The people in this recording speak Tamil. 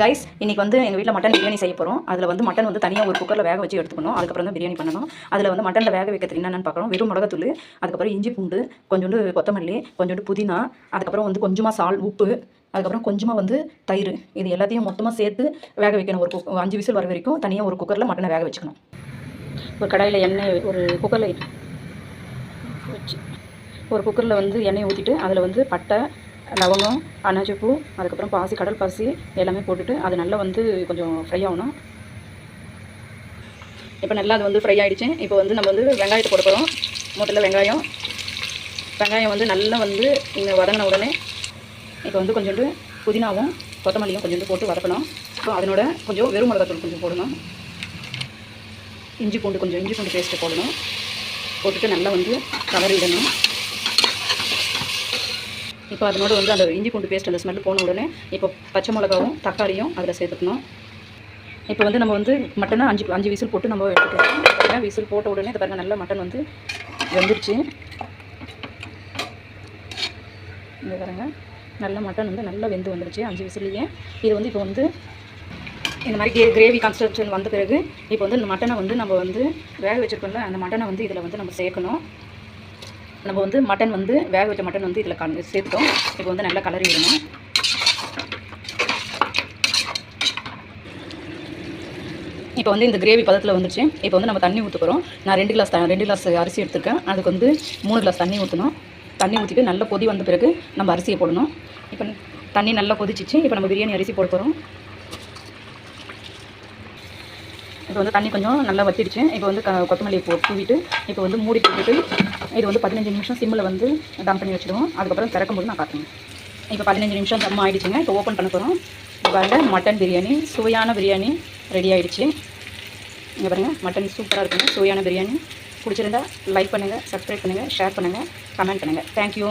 கைஸ் இன்னைக்கு வந்து எங்கள் வீட்டில் மட்டன் பிரியாணி செய்ய போகிறோம் அதில் வந்து மட்டன் வந்து தனியாக ஒரு குக்கரில் வேக வச்சு எடுத்துக்கணும். அதுக்கப்புறம் தான் பிரியாணி பண்ணணும். அதில் வந்து மட்டனில் வேக வைக்கிறது என்னென்னு பார்க்குறோம். வெறும் மிளகாத்தூள் அதுக்கப்புறம் இஞ்சி பூண்டு கொஞ்சோண்டு கொத்தமல்லி கொஞ்சோண்டு புதினா அதுக்கப்புறம் வந்து கொஞ்சமாக சால் உப்பு அதுக்கப்புறம் கொஞ்சமாக வந்து தயிர். இது எல்லாத்தையும் மொத்தமாக சேர்த்து வேக வைக்கணும். ஒரு குக் அஞ்சு விசில் வர வரைக்கும் தனியாக ஒரு குக்கரில் மட்டனை வேக வச்சுக்கணும். ஒரு கடாயில் எண்ணெய் ஒரு குக்கரில் வச்சு ஒரு குக்கரில் வந்து எண்ணெய் ஊற்றிட்டு அதில் வந்து பட்டை லவங்கம் அன்னாச்சிப்பூ அதுக்கப்புறம் பாசி கடல் பாசி எல்லாமே போட்டுட்டு அது நல்லா வந்து கொஞ்சம் ஃப்ரை ஆகணும். இப்போ நல்லா அது வந்து ஃப்ரை ஆகிடுச்சு இப்போ வந்து நம்ம வந்து வெங்காயத்தை போட போகிறோம் முதல்ல வெங்காயம். வெங்காயம் வந்து நல்லா வந்து இங்கே வதங்கின உடனே இப்போ வந்து கொஞ்சோண்டு புதினாவும் கொத்தமல்லியும் கொஞ்சோண்டு போட்டு வதக்கணும். ஸோ அதனோட கொஞ்சம் வெறும் மிளகாத்தூள் கொஞ்சம் போடணும். இஞ்சி பூண்டு கொஞ்சம் இஞ்சி பூண்டு பேஸ்ட்டு போடணும். போட்டுட்டு நல்லா வந்து கலரி விடணும் இப்போ அதனோட வந்து அந்த இஞ்சி பூண்டு பேஸ்ட் அந்த ஸ்மெல் போன உடனே இப்போ பச்சை மிளகாவும் தக்காளியும் அதில் சேர்த்துக்கணும். இப்போ வந்து நம்ம வந்து மட்டனை அஞ்சு அஞ்சு விசில் போட்டு நம்ம எடுத்துக்கலாம். விசில் போட்ட உடனே இது பாருங்கள் நல்லா மட்டன் வந்து வெந்துருச்சு. இங்கே பாருங்க நல்ல மட்டன் வந்து நல்லா வெந்து வந்துருச்சு அஞ்சு விசிலையே இது வந்து இப்போ வந்து இந்த மாதிரி கே கிரேவி கன்ஸ்ட்ரக்ஷன் வந்த பிறகு இப்போ வந்து இந்த மட்டனை வந்து நம்ம வந்து வேக வச்சுருக்கோம்ல அந்த மட்டனை வந்து இதில் வந்து நம்ம சேர்க்கணும். நம்ம வந்து மட்டன் வந்து வேக வச்ச மட்டன் வந்து இதில் கலந்து சேர்த்தோம். இப்போ வந்து நல்லா கலரி விடணும். இப்போ வந்து இந்த கிரேவி பதத்தில் வந்துச்சு இப்போ வந்து நம்ம தண்ணி ஊற்ற போகிறோம் நான் ரெண்டு கிளாஸ் ரெண்டு கிளாஸ் அரிசி எடுத்துருக்கேன். அதுக்கு வந்து மூணு கிளாஸ் தண்ணி ஊற்றணும் தண்ணி ஊற்றிட்டு நல்லா கொதி வந்த பிறகு நம்ம அரிசியை போடணும். இப்போ தண்ணி நல்லா கொதிச்சிச்சு. இப்போ நம்ம பிரியாணி அரிசி போட போகிறோம் இப்போ வந்து தண்ணி கொஞ்சம் நல்லா வத்திடுச்சு. இப்போ வந்து க கொத்தமல்லி போ தூவிட்டு இப்போ வந்து மூடி போட்டுட்டு இது வந்து பதினஞ்சு நிமிஷம் சிம்மில் வந்து தம் பண்ணி வச்சுடுவோம். அதுக்கப்புறம் திறக்கும்போது நான் காட்டுறேன். இப்போ பதினஞ்சு நிமிஷம் தம் ஆகிடுச்சுங்க இப்போ ஓப்பன் பண்ண போகிறோம் இப்போ பாருங்க மட்டன் பிரியாணி சுவையான பிரியாணி ரெடி ஆகிடுச்சு இங்கே பாருங்கள் மட்டன் சூப்பராக இருக்குங்க. சுவையான பிரியாணி பிடிச்சிருந்தா லைக் பண்ணுங்கள் சப்ஸ்கிரைப் பண்ணுங்கள் ஷேர் பண்ணுங்கள் கமெண்ட் பண்ணுங்கள் தேங்க்யூ